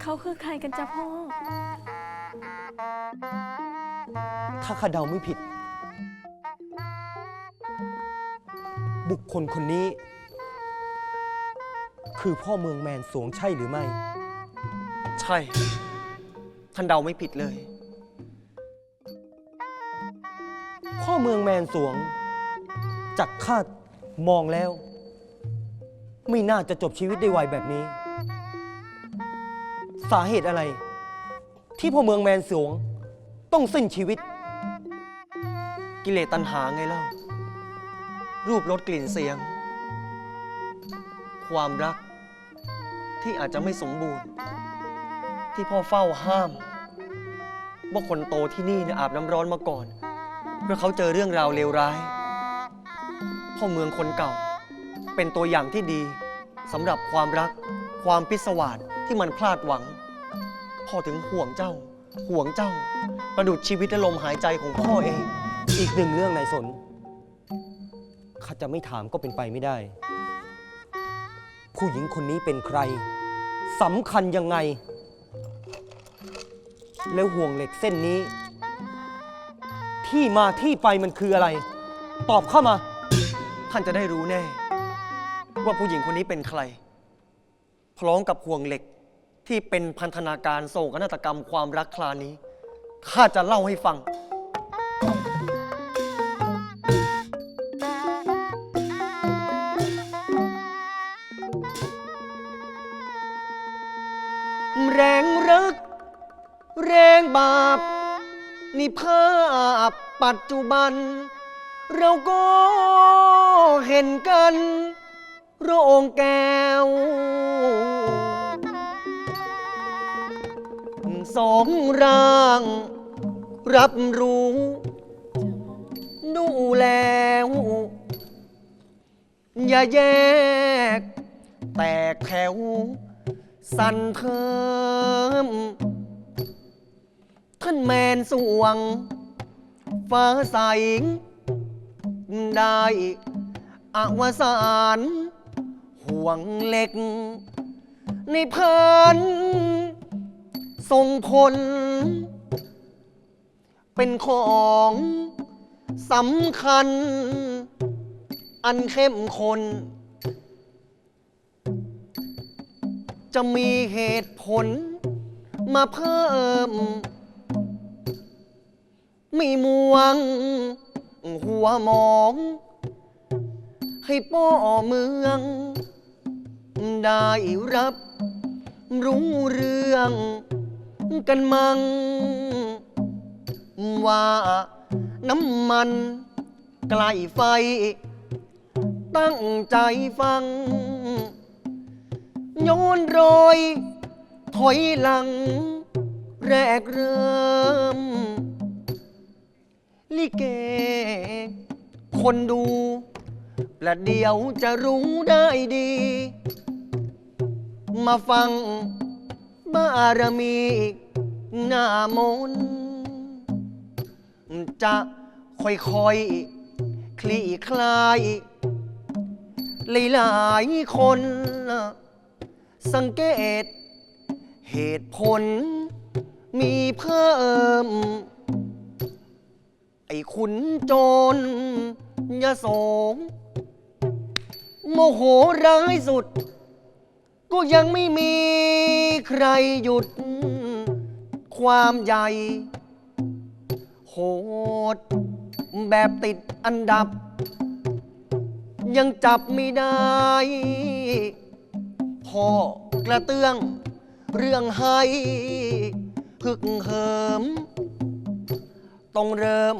เขาคือใครกันจ๊ะพ่อ ถ้าข้าเดาไม่ผิด บุคคลคนนี้ คือพ่อเมืองแมนสวงใช่หรือไม่ ใช่ ท่านเดาไม่ผิดเลย พ่อเมืองแมนสวงจากข้า มองแล้ว ไม่น่าจะจบชีวิตได้ไวแบบนี้ สาเหตุอะไร ที่พ่อเมืองแมนสวง ต้องสิ้นชีวิต กิเลสตัณหาไงเล่า รูปรสกลิ่นเสียง ความรักที่อาจจะไม่สมบูรณ์ ที่พ่อเฝ้าห้าม ว่าคนโตที่นี่เนี่ยอาบน้ำร้อนมาก่อนเพราะเขาเจอเรื่องราวเลวร้าย พ่อเมืองคนเก่า เป็นตัวอย่างที่ดีสำหรับความรัก ความพิศวาสที่มันพลาดหวัง พ่อถึงห่วงเจ้า ห่วงเจ้า ประดุจชีวิตและลมหายใจของพ่อเอง อีกหนึ่งเรื่องนายสนข้าจะไม่ถามก็เป็นไปไม่ได้ ผู้หญิงคนนี้เป็นใครสำคัญยังไง แล้วห่วงเหล็กเส้นนี้ ที่มาที่ไปมันคืออะไร ตอบเข้ามา ท่านจะได้รู้แน่ ว่าผู้หญิงคนนี้เป็นใคร พร้อมกับห่วงเหล็กที่เป็นพันธนาการโศกนาฏกรรมความรักคลานี้ ข้าจะเล่าให้ฟัง แรงรัก แรงบาป นี่ภาพปัจจุบัน เราก็เห็นกันโรงแก้ว สองร่าง รับรู้ดูแล้ว อย่าแยก แตกแถว สั่นเทิมท่านแมนสวง ฟ้าใส ได้อวสานห่วงเหล็ก ในพันส่งผล เป็นของสำคัญ อันเข้มข้นจะมีเหตุผลมาเพิ่ม ไม่มวง หัวหมอง ให้ป้อเมือง ได้รับรู้เรื่องกันมังว่าน้ำมันใกล้ไฟ ตั้งใจฟัง โยนโรยถอยหลัง แรกเริ่ม ลิเก คนดูและเดี๋ยวจะรู้ได้ดี มาฟังบารมีหน้ามนต์จะค่อยๆ คลี่คลาย หลายๆคน สังเกต เหตุผลมีเพิ่ม ไอ้ขุนโจรยโสงโมโหร้ายสุด ก็ยังไม่มีใครหยุด ความใหญ่ โหด แบบติดอันดับ ยังจับไม่ได้ พ่อกระเตื้อง เรื่องให้ พึกเหิม ต้องเริ่ม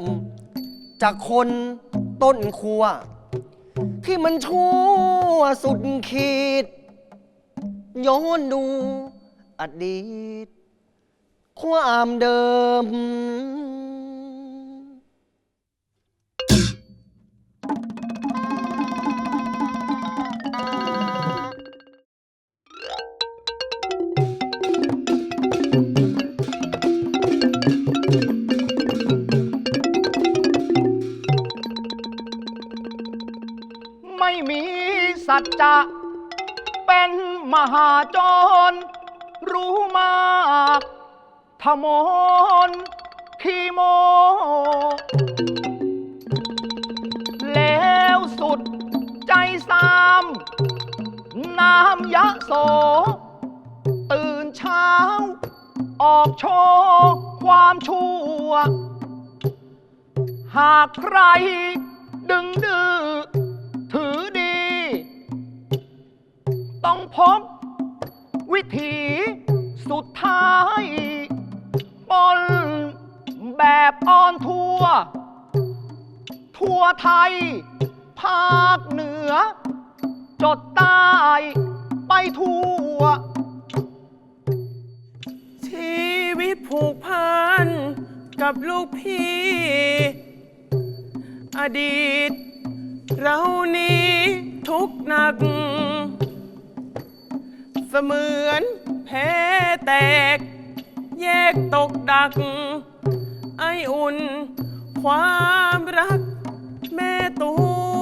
จากคนต้นครัว ที่มันชั่วสุดขีด ย้อนดูอดีต ความเดิม จจะเป็นมหาจร รู้มากทมนขีโม แล้วสุดใจสามน้ำยะโส ตื่นเช้า ออกโชว์ความชั่ว หากใครดึงดื้อ พบ วิถีสุดท้ายปนแบบออนทัวร์ทั่วไทย ภาคเหนือ จดใต้ไปทั่ว ชีวิตผูกพันกับลูกพี่ อดีต เรานี้ทุกข์หนัก เสมือนแพ้แตก แยกตกดัก ไออุ่น ความรัก แม่ตั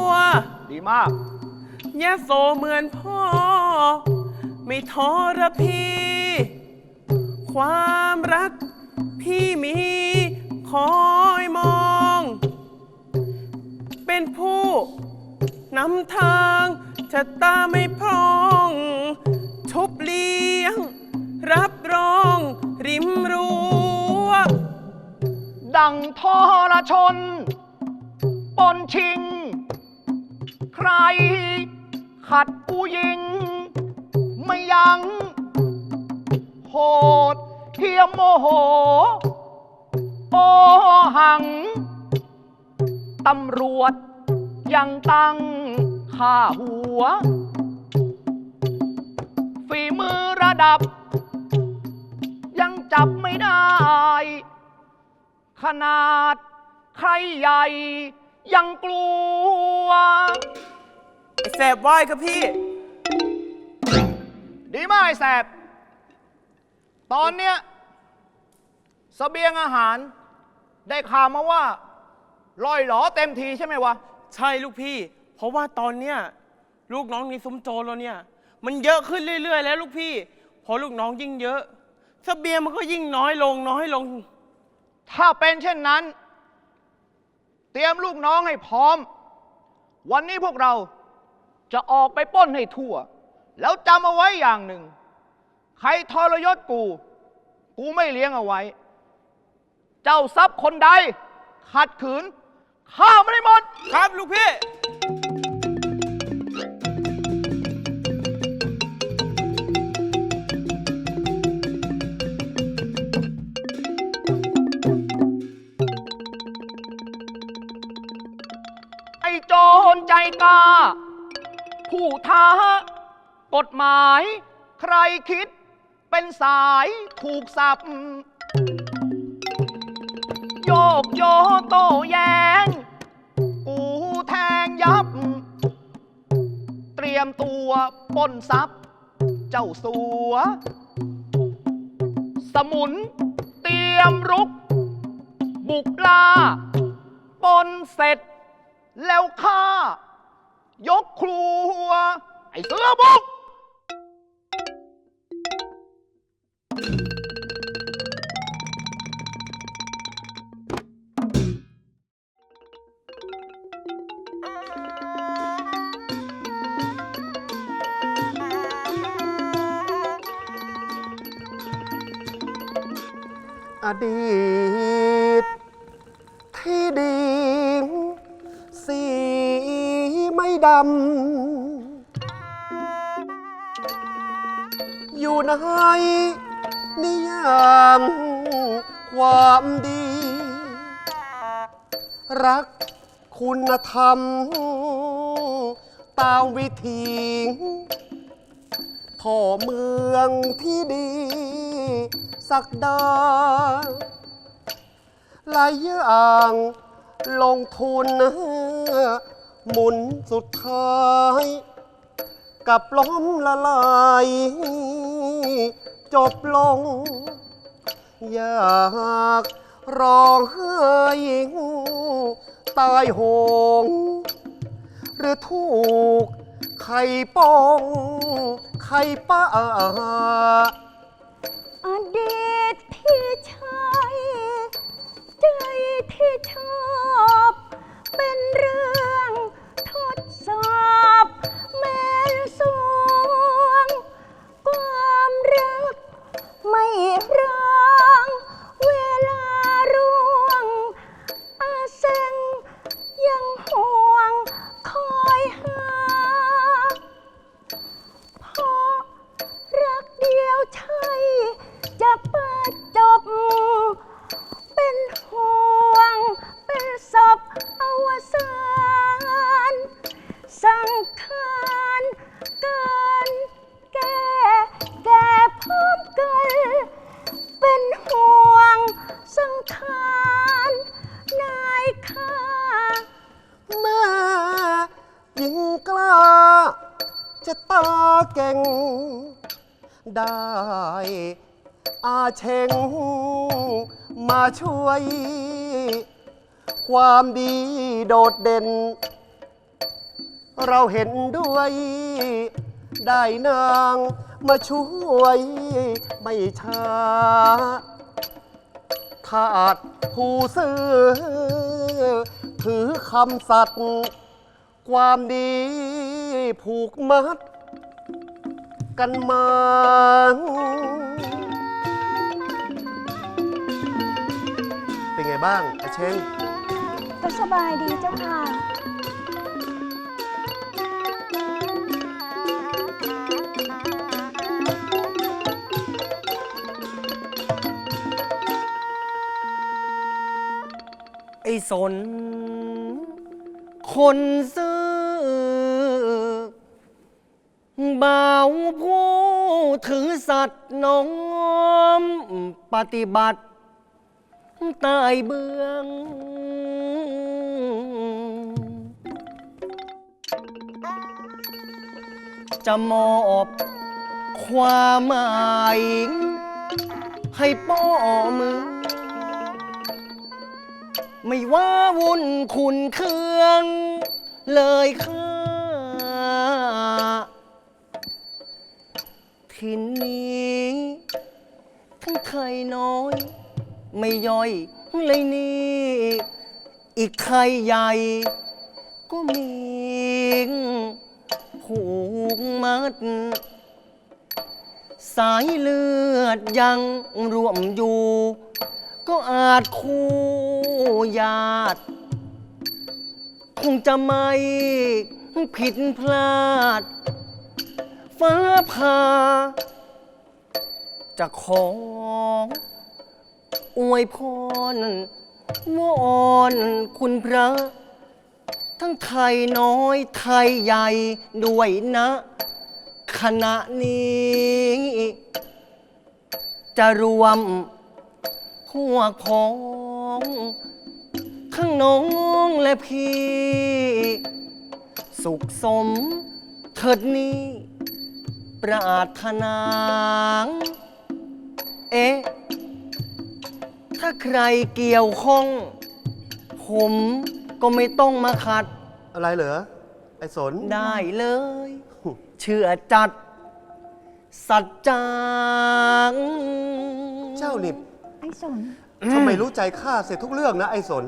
ว ดีมาก ยะโสเหมือนพ่อ ไม่ทรพี ความรักพี่มีคอยมอง เป็นผู้นำทางชะตาไม่พร่อง ชุบเลี้ยง รับรองริมรั้วดังทรชน ปนชิง ใคร ขัดผู้หญิง ไม่ยัง้งโหดเทียมโมโห โอหัง ตำรวจยังตั้งค่าหัว ฝีมือระดับ ยังจับไม่ได้ ขนาดใครใหญ่ ยังกลัว ไอ้แสบไหว้ครับพี่ ดีมากไอ้แสบ ตอนเนี้ยเสบียงอาหาร ได้ข่าวมาว่าลอยหลอเต็มทีใช่ไหมวะ ใช่ลูกพี่ เพราะว่าตอนเนี้ยลูกน้องในซุ้มโจรเราเนี่ย มันเยอะขึ้นเรื่อยๆ แล้วลูกพี่ พอลูกน้องยิ่งเยอะเสบียงมันก็ยิ่งน้อยลงน้อยลง ถ้าเป็นเช่นนั้น เตรียมลูกน้องให้พร้อม วันนี้พวกเราจะออกไปปล้นให้ทั่ว แล้วจำเอาไว้อย่างหนึ่ง ใครทรยศกู กูไม่เลี้ยงเอาไว้ เจ้าทรัพย์คนใดขัดขืนข้าไม่ได้หมด ครับลูกพี่ ไอ้โจรใจกล้า ผู้ท้ากฎหมาย ใครคิดเป็นสายถูกสับ โยกโยโตแยง กูแทงยับ เตรียมตัวปล้นทรัพย์ เจ้าสัว สมุนเตรียมรุก บุกล่าปนเสร็จ แล้วข้ายกครัว ไอ้เสือบุก อยู่ในนิยามความดี รักคุณธรรม ตามวิธีพ่อเมืองที่ดี สักดาหลายอย่างลงทุนหมุนสุดท้าย กับล้มละลาย จบลง อยากร้องไห้ตายโหง หรือถูกไข่ปองไข่ป้า เชงมาช่วย ความดีโดดเด่น เราเห็นด้วย ได้นางมาช่วยไม่ช้าทาดผู้ซื่อถือคำสัตย์ความดีผูกมัดกันมา บ้างอาเชงก็สบายดีเจ้าค่ะ ไอ้สน คนซื่อบ่าวผู้ถือสัตว์น้อมปฏิบัติ ใตายเบื้อง จะมอบความหมาย ให้ป้อมือ ไม่ว่าวุ่นขุนเคือง เลยค่าทินนี้ ทั้งไทยน้อย ไม่ย่อยเลยนี่ อีกไทยใหญ่ ก็มีผูกมัด สายเลือดยังรวมอยู่ ก็อาจคู่ญาติคงจะไม่ผิดพลาด ฟ้าผ่าจะของ อวยพรวอนคุณพระ ทั้งไทยน้อยไทยใหญ่ด้วยนะ ขณะนี้ จะรวมพวกพ้องข้างน้องและพี่ สุขสมเถิดนี้ ปรารถนา เอ๊ะ ถ้าใครเกี่ยวข้อง ผมก็ไม่ต้องมาขัด อะไรเหรอ ไอ้สน ได้เลย เชื่อจัด สัจจางเจ้านี่ไอ้สนทำไมรู้ใจข้าเสร็จทุกเรื่องนะไอ้สน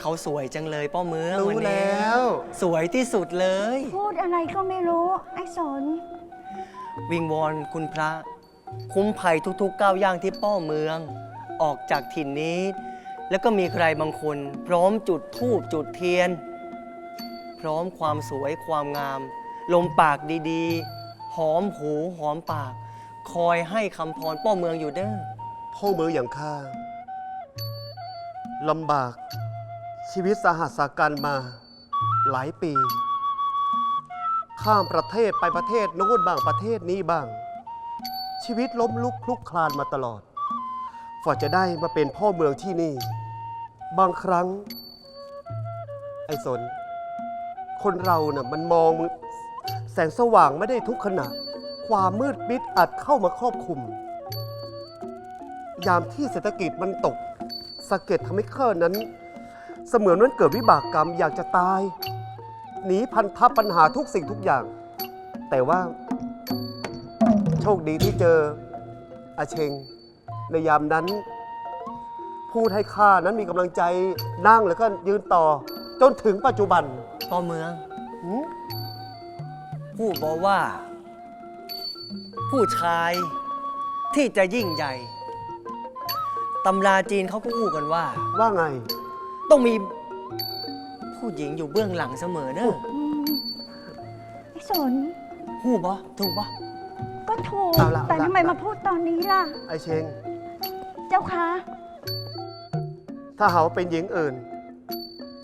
เขาสวยจังเลยป้อเมืองรู้วันนี้แล้ว สวยที่สุดเลย พูดอะไรก็ไม่รู้ ไอ้สน วิงวอนคุณพระ คุ้มภัยทุกๆก้าวย่างที่ป้อเมือง ออกจากถิ่นนี้ แล้วก็มีใครบางคน พร้อมจุดธูปจุดเทียน พร้อมความสวยความงาม ลมปากดีๆ หอมหูหอมปาก คอยให้คำพรป้อเมืองอยู่เด้อพ่อเมืองอย่างข้าลำบากชีวิตสหัสสากันมาหลายปี ข้ามประเทศไปประเทศโน้นบ้างประเทศนี้บ้าง ชีวิตล้มลุกคลุกคลานมาตลอด ฝ่าจะได้มาเป็นพ่อเมืองที่นี่ บางครั้ง ไอ้สน คนเรานะ่ะมันมองแสงสว่างไม่ได้ทุกขณะ ความมืดมิดอาจเข้ามาครอบคลุม ยามที่เศรษฐกิจมันตกสะเก็ดทำให้ข้านั้น เสมือนนั้นเกิดวิบากกรรมอยากจะตายหนีพันทับปัญหาทุกสิ่งทุกอย่าง แต่ว่า โชคดีที่เจออาเชง ในยามนั้น พูดให้ข้านั้นมีกำลังใจนั่งแล้วก็ยืนต่อ จนถึงปัจจุบันพ่อเมืองหืมผู้บอกว่า ผู้ชายที่จะยิ่งใหญ่ตำราจีนเขาก็อู้กันว่า ว่าไง ต้องมีผู้หญิงอยู่เบื้องหลังเสมอเนอะอืมไอ้สนหู้ปะถูกปะก็ถูก เอาล่ะแต่เอาล่ะทำไมมาพูดตอนนี้ล่ะ ไอเชงเจ้าคะ ถ้าหาว่าเป็นหญิงอื่น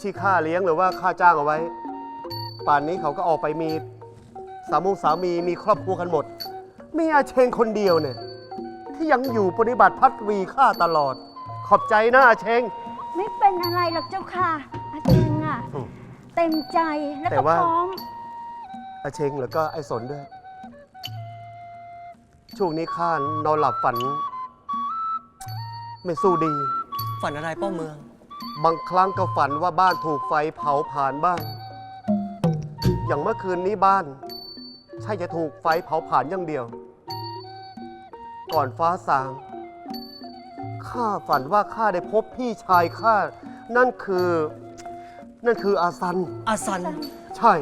ที่ข้าเลี้ยงหรือว่าข้าจ้างเอาไว้ ป่านนี้เขาก็ออกไปมีสามุสามีมีครอบครัวกันหมด มีอาเชงคนเดียวเนี่ย ที่ยังอยู่ปฏิบัติพัดวีข้าตลอด ขอบใจนะอาเชง ไม่เป็นอะไรหรอกเจ้าค่ะอาเจงอะอืมเต็มใจแล้วแต่ก็ว่า พร้อม อาเชงแล้วก็ไอ้สนด้วย ช่วงนี้ข้านอนหลับฝัน ไม่สู้ดี ฝันอะไรป้อเมือง บางครั้งก็ฝันว่าบ้านถูกไฟเผาผ่านบ้านอย่างเมื่อคืนนี้บ้าน ใช่จะถูกไฟเผาผ่านอย่างเดียว ก่อนฟ้าสาง ข้าฝันว่าข้าได้พบพี่ชายข้า นั่นคือ นั่นคืออาซัน อาสัน ใช่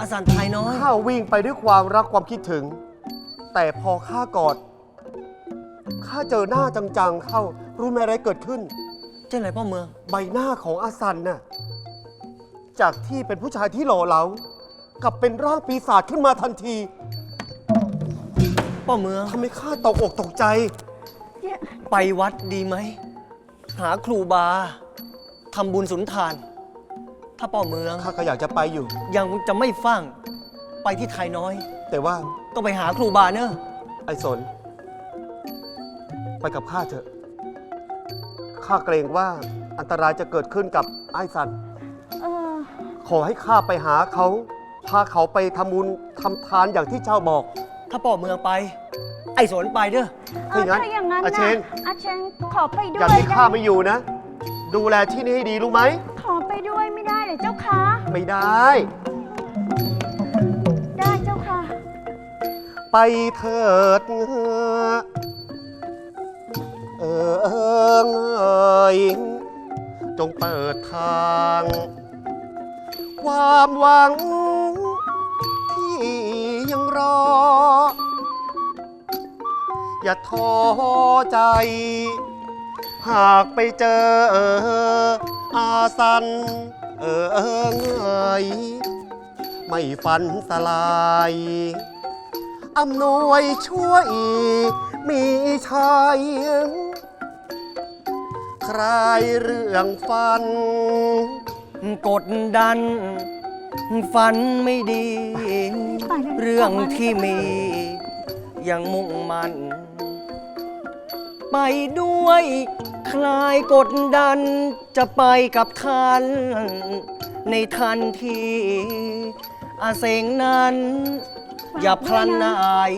อาสันไทยน้อย ข้าวิ่งไปด้วยความรักความคิดถึง แต่พอข้ากอด ข้าเจอหน้าจังๆ เข้า รู้ไหมอะไรเกิดขึ้น เจ้าไหนป้อเมือง ใบหน้าของอาซันน่ะ จากที่เป็นผู้ชายที่หล่อเหลากลับเป็นร่างปีศาจขึ้นมาทันทีป้อเมือง ทำให้ข้าตกอกตกใจ ไปวัดดีไหม หาครูบาทำบุญสุนทาน ถ้าป้อเมืองข้าก็อยากจะไปอยู่ ยังจะไม่ฟังไปที่ไทยน้อย แต่ว่าต้องไปหาครูบาเนอะไอ้สน ไปกับข้าเถอะ ข้าเกรงว่าอันตรายจะเกิดขึ้นกับไอ้ซัน เออ ขอให้ข้าไปหาเขา พาเขาไปทำบุญทำทานอย่างที่เจ้าบอก ถ้าป้อเมืองไป ไอ้สนไปเด้อ เออถ้าถ้าอย่างนั้นอานะเชงอาเชงขอไปด้อย่าวยที่ข้าไม่อยู่นะ ดูแลที่นี่ให้ดีรู้ไหม ขอไปด้วยไม่ได้เหรอเจ้าคะไม่ได้ ได้เจ้าค่ะ ไปเถิดเอ อเอยจงเปิดทาง ความหวัง ที่ยังรอ อย่าท้อใจ หากไปเจออาสัน เออเอยไม่ฝันสลายอำนวยช่วยมีชัย คลายเรื่องฟัน กดดัน ฝันไม่ดี เรื่องที่มียังมุ่งมัน ไปด้วยคลายกดดันจะไปกับท่าน ในทันทีอาเสงนั้น อย่าพลันนาย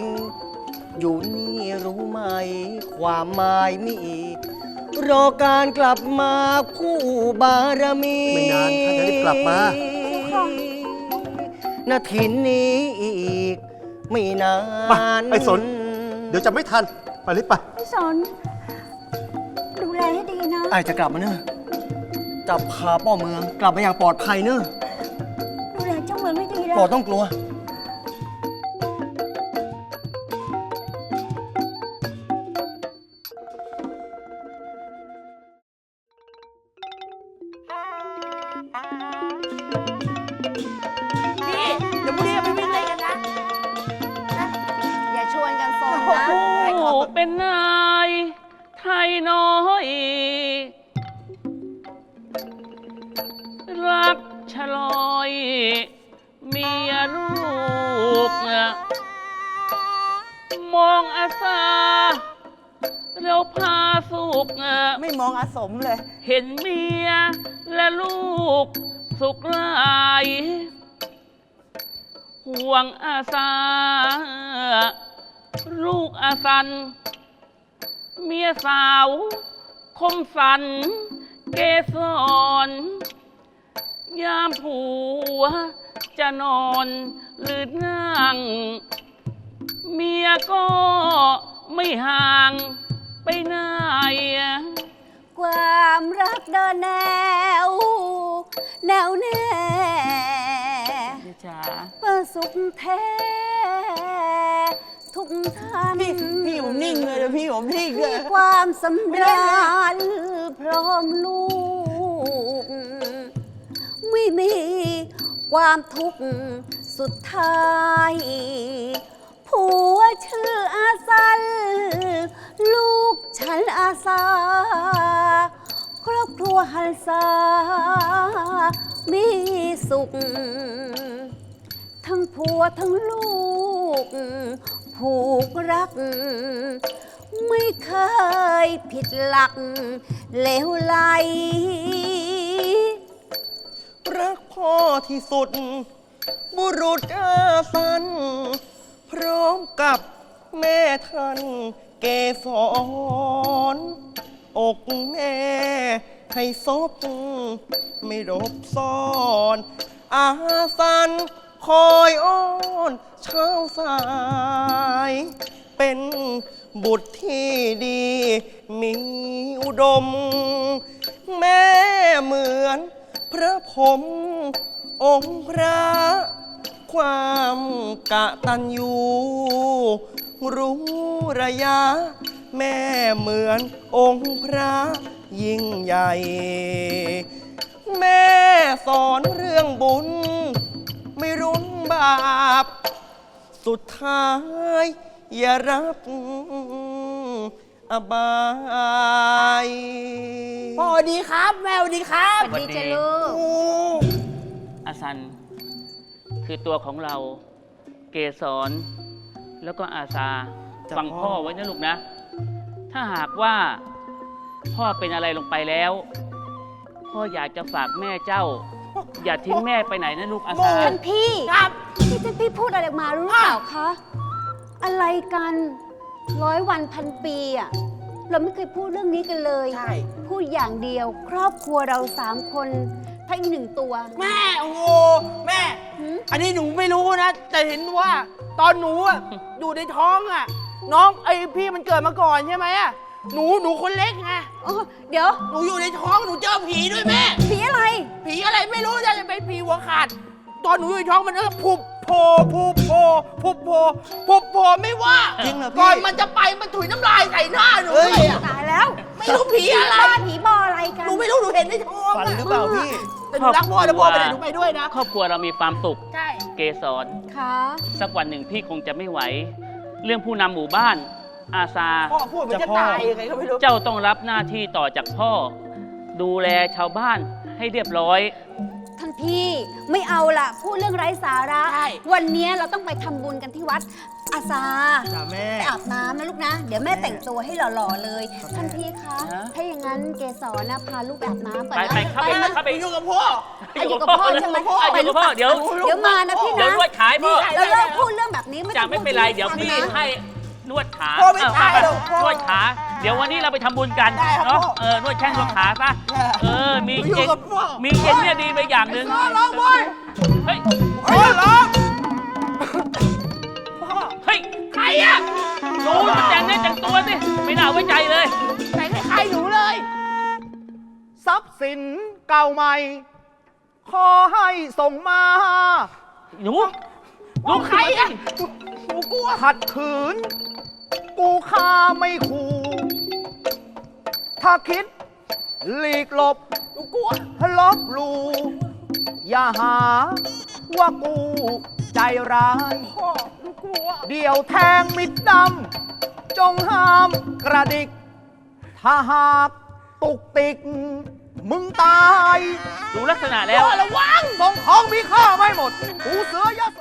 อยู่นี่รู้ไหม ความหมายมี รอการกลับมาคู่บารมีไม่นานท่านจะได้กลับมา นาทีนี้อีก ไม่นาไปนไอ้สน เดี๋ยวจะไม่ทัน ไปรีบไป พี่สนดูแลให้ดีนะ ไอ้จะกลับมาเนอะจะพาป้อเมือง กลับมาอย่างปลอดภัยเนอะดูแลเจ้าเมืองให้ดีนะ ปลอดต้องกลัว น้อย รักฉลอย เมียลูก มองอาสาแล้วพาสุกไม่มองอาสมเลย เห็นเมียและลูกสุขหลาย ห่วงอาสา ลูกอาสัน เมียสาว คมสัน เกสรยามผัว จะนอนหรือนั่ง เมียก็ไม่ห่างไปไหนความรักเดินแนว แนวแน่เดี๋ยวจ๋าประสุขแท้ ทุกท่านพี่พี่ผมนิ่งเลยนะพี่ผมนิ่งเลมีย ความสำราญพร้อมลูก ไม่มีความทุกข์สุดท้าย ผัวชื่ออาสันลูกฉันอาสา ครอบครัวหันษามีสุข ทั้งผัวทั้งลูก ผูกรัก ไม่เคยผิดหลัก เลวไหล รักพ่อที่สุด บุรุษอาสัน พร้อมกับแม่ท่านเกสรอกแม่ให้ซบไม่รบซ่อน อาสันคอยอ้อน เช้าสาย เป็นบุตรที่ดี มีอุดม แม่เหมือนพระผมองค์พระ ความกะตันยูรู้ระยะ แม่เหมือนองค์พระยิ่งใหญ่ แม่สอนเรื่องบุญ ไม่รุนบาป สุดท้าย อย่ารับอบายพ่อดีครับ แม่ดีครับสวัสดีจ้ะลูก อาซัน คือตัวของเราเกสรแล้วก็อาซาจ้ะฟังพ่อพ่อไว้นะลูกนะ ถ้าหากว่าพ่อเป็นอะไรลงไปแล้ว พ่ออยากจะฝากแม่เจ้า อย่าทิ้งแม่ไปไหนนะลูกอาซาท่านพี่ครับที่ท่านพี่พูดอะไรมารู้หรือเปล่าคะ อะไรกันร้อยวันพันปีอะเราไม่เคยพูดเรื่องนี้กันเลย ใช่ พูดอย่างเดียว ครอบครัวเราสามคนถ้าอีกหนึ่งตัว แม่ โอ้โห แม่ หืม อันนี้หนูไม่รู้นะ แต่เห็นว่าตอนหนูอะอยู่ในท้องอะน้องไอพี่มันเกิดมาก่อนใช่ไหมอะ หนูหนูคนเล็กไงอ๋อเดี๋ยวหนูอยู่ในท้องหนูเจอผีด้วยแม่ ผีอะไร ผีอะไรไม่รู้จะเป็นผีหัวขาด ตอนหนูอยู่ในท้องมันก็ผุบโผล่ผุบโผล่ผุบโผล่ผุบโผล่ไม่ว่าจริงเหรอพี่ ก่อนมันจะไปมันถุยน้ำลายใส่หน้าหนูเลยอะตายแล้วไม่รู้ผีอะไร บ้าผีบออะไรกันหนูไม่รู้หนูเห็นในท้องฝันอะหรือเปล่าพี่ แต่หนูรักพ่อนะพ่อไปไหนหนูไปด้วยนะครอบครัวเรามีความสุข ใช่ เกสรค่ะสักวันหนึ่งพี่คงจะไม่ไหว เรื่องผู้นำหมู่บ้าน อาซาพ่อพูดเหมันจะจะพ่อ ตายยังไงก็ไม่รู้ เจ้าต้องรับหน้าที่ต่อจากพ่อ ดูแลชาวบ้านให้เรียบร้อย ท่านพี่ไม่เอาล่ะพูดเรื่องไร้สาระ ใช่ วันนี้เราต้องไปทำบุญกันที่วัดอาซาจ้าแม่ ไปอาบน้ำนะลูกนะ เดี๋ยวแม่แต่งตัวให้หล่อๆเลยท่านพี่คะ ฮะถ้าอย่างนั้นเกสรนะพาลูกไปอาบน้ำก่อนไปนะไปเข้าไปนะเข้าไปอยู่กับพ่ออะอยู่กับพ่อใช่ไหมอะอยู่กับพ่อ เดี๋ยว เดี๋ยวมานะพี่เดี๋ยวนะนวดขายพ่อแล้วเลิกพูดเรื่องแบบนี้ไม่จะต้องไม่พูดเป็นไรถึงเดี๋ยวพี่ฟังนะให้ นวดขาพ่อไม่เออตายไปหรอกพ่อนวดขา เดี๋ยววันนี้เราไปทำบุญกันได้ครับเนาะพ่อ เออนวดแข้งนวดขาซะเออมีอยู่เก่งกับพ่อมีเก่งเนี่ยดีไปอย่างหนึ่งพ่อร้องพ่อเฮ้ยพ่อร้องพ่อเฮ้ยใครอะดูมันแต่งเนื้อแต่งตัวสิไม่น่าไว้ใจเลยไหนใครหนูเลย ทรัพย์สินเก่าใหม่ ขอให้ส่งมา หนูพ่อใครอะหนูกลัวขัดขืน กูฆ่าไม่ขู่ถ้าคิด หลีกหลบหนูกลัวลบหลูอย่าหา ว่ากูใจร้าย พ่อหนูกลัวเดี่ยวแทงมิดดำจงห้ามกระดิก ถ้าหากตุกติก มึงตาย ดูลักษณะแล้ว พ่อระวัง ส่งของมีค่าไม่หมด กูเสือยโส